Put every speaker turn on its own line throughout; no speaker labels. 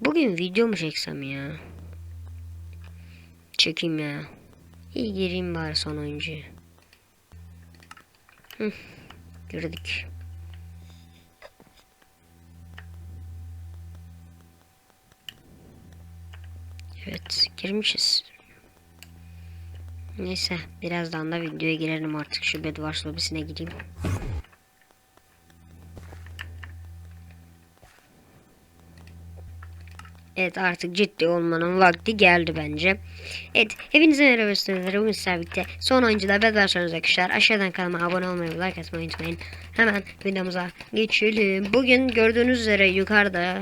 Bugün video mu çeksem ya? Çekeyim ya. İyi gireyim bari son oyuncuya. Hı, girdik. Evet girmişiz. Neyse birazdan da videoya girelim artık şu Bedwars lobisine gideyim. Evet artık ciddi olmanın vakti geldi bence. Evet hepinize merhaba üstünler. Bugün sizlerle birlikte son oyuncuda Bedwars arkadaşlar. Aşağıdan kanalıma abone olmayı ve like atmayı unutmayın. Hemen videomuza geçelim. Bugün gördüğünüz üzere yukarıda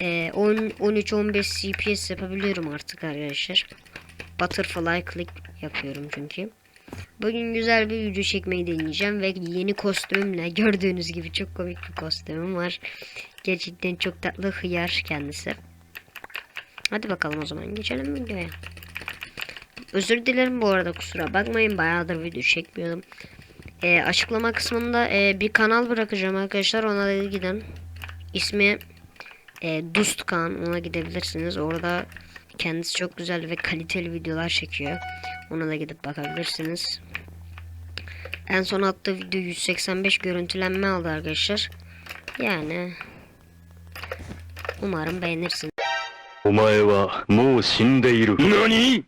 e, 13-15 CPS yapabiliyorum artık arkadaşlar. Butterfly click yapıyorum çünkü. Bugün güzel bir video çekmeyi deneyeceğim ve yeni kostümümle gördüğünüz gibi çok komik bir kostümüm var. Gerçekten çok tatlı hıyar kendisi. Hadi bakalım o zaman geçelim videoya. Özür dilerim bu arada kusura bakmayın bayağıdır video çekmiyordum. Ee, açıklama kısmında e, bir kanal bırakacağım arkadaşlar ona da gidin. İsmi e, Dustkan ona gidebilirsiniz. Orada kendisi çok güzel ve kaliteli videolar çekiyor. Ona da gidip bakabilirsiniz. En son attığı video 185 görüntülenme aldı arkadaşlar. Yani umarım beğenirsiniz.
お前はもう死んでいる。何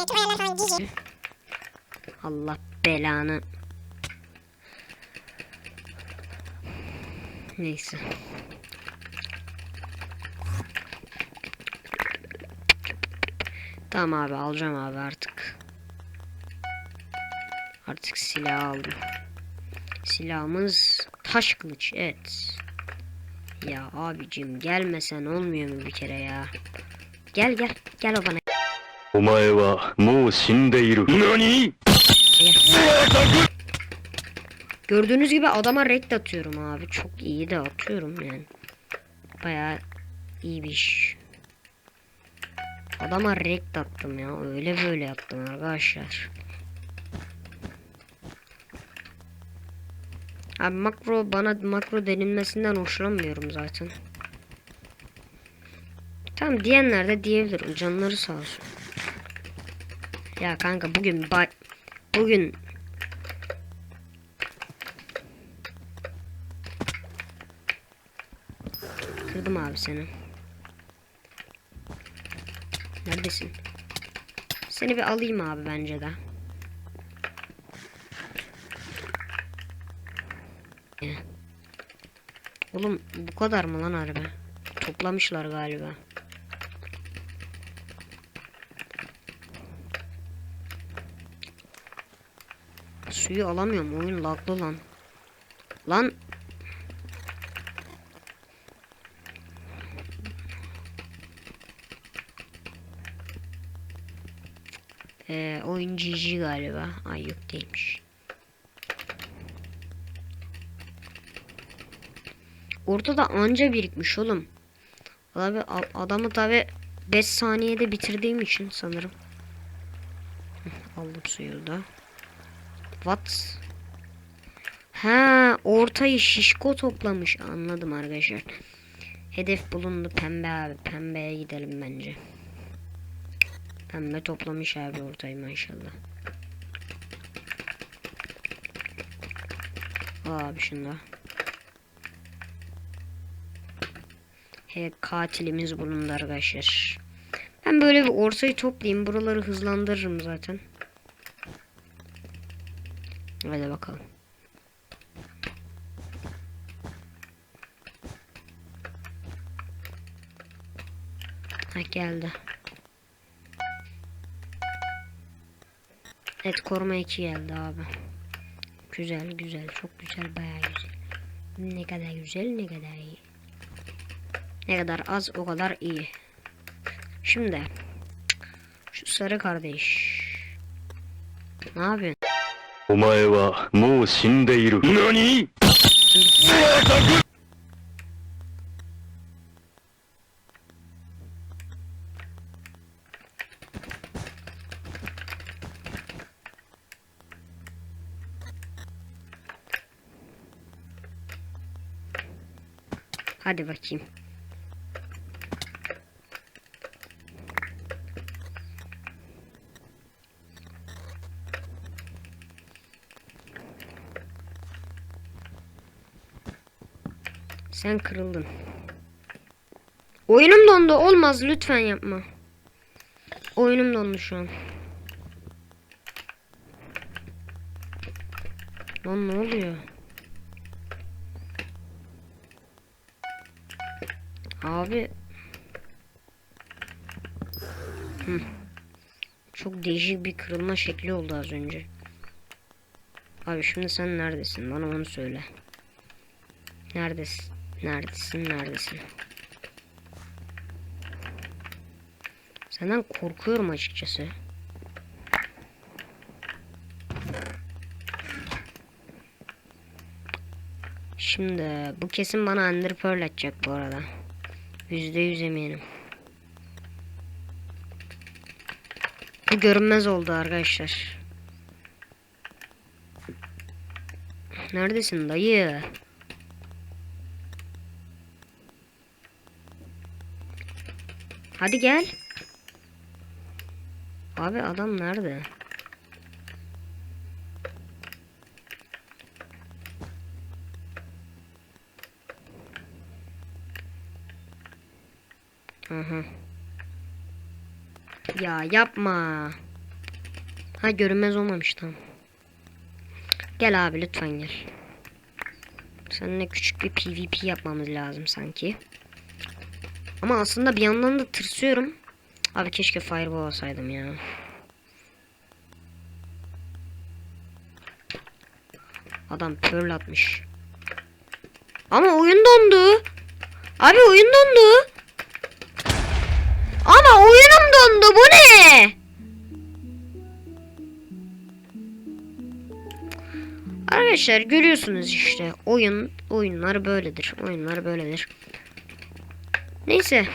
Bayağı değişik
Neyse. Tamam abi alacağım abi artık. Artık silah aldım. Silahımız taş kılıç evet. Ya abicim gelmesen olmuyor mu bir kere ya? Gel gel gel o bana.
Omae wa mou shindeiru. Nani?
Gördüğünüz gibi adama red atıyorum abi. Çok iyi de atıyorum yani. Baya iyi bir iş. Adama red attım ya. Öyle böyle yaptım arkadaşlar. Abi makro bana makro denilmesinden hoşlanmıyorum zaten. Tamam diyenler de diyebilirim. Canları sağ olsun. Ya kanka bugün bay bugün Kırdım abi seni. Neredesin? Seni bir alayım abi bence de. Oğlum bu kadar mı lan harbi? Toplamışlar galiba. Suyu alamıyorum oyun laglı lan. Lan Ee, oyun GG galiba. Ay yok değilmiş. Ortada anca birikmiş oğlum. Abi adamı tabi 5 saniyede bitirdiğim için sanırım. Aldım suyu da. What? Ha, ortayı şişko toplamış. Anladım arkadaşlar. Hedef bulundu pembe abi. Pembeye gidelim bence. Pembe toplamış abi ortayı maşallah. Al abi şunu da. He katilimiz bulundu arkadaşlar. Ben böyle bir ortayı toplayayım. Buraları hızlandırırım zaten. Hadi bakalım. Ha geldi. Evet koruma 2 geldi abi. Güzel güzel çok güzel bayağı güzel. Ne kadar güzel ne kadar iyi. Ne kadar az o kadar iyi. Şimdi şu sarı kardeş. Ne yapıyorsun?
お前はもう死んでいる。何
Hadi bakayım. Sen kırıldın. Oyunum dondu. Olmaz lütfen yapma. Oyunum dondu şu an. Lan ne oluyor? Abi. Hı. Çok değişik bir kırılma şekli oldu az önce. Abi şimdi sen neredesin? Bana onu söyle. Neredesin? Neredesin? Neredesin? Senden korkuyorum açıkçası. Şimdi bu kesin bana Ender Pearl atacak bu arada. Yüzde yüz eminim. Görünmez oldu arkadaşlar. Neredesin dayı? Hadi gel. Abi adam nerede? Hı. Ya yapma. Ha görünmez olmamış tam. Gel abi lütfen gel. Seninle küçük bir PvP yapmamız lazım sanki. Ama aslında bir yandan da tırsıyorum. Abi keşke fireball alsaydım ya. Adam pearl atmış. Ama oyun dondu. Abi oyun dondu. Dondu. Bu ne? Arkadaşlar görüyorsunuz işte. Oyun oyunlar böyledir. Oyunlar böyledir. Neyse.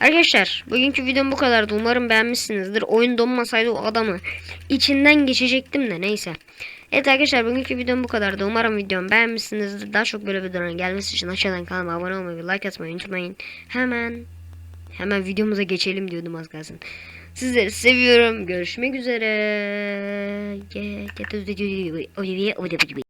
Arkadaşlar bugünkü videom bu kadardı. Umarım beğenmişsinizdir. Oyun donmasaydı o adamı içinden geçecektim de neyse. Evet arkadaşlar bugünkü videom bu kadardı. Umarım videomu beğenmişsinizdir. Daha çok böyle videoların gelmesi için aşağıdan kanalıma abone olmayı like atmayı unutmayın. Hemen hemen videomuza geçelim diyordum az kalsın. Sizleri seviyorum. Görüşmek üzere.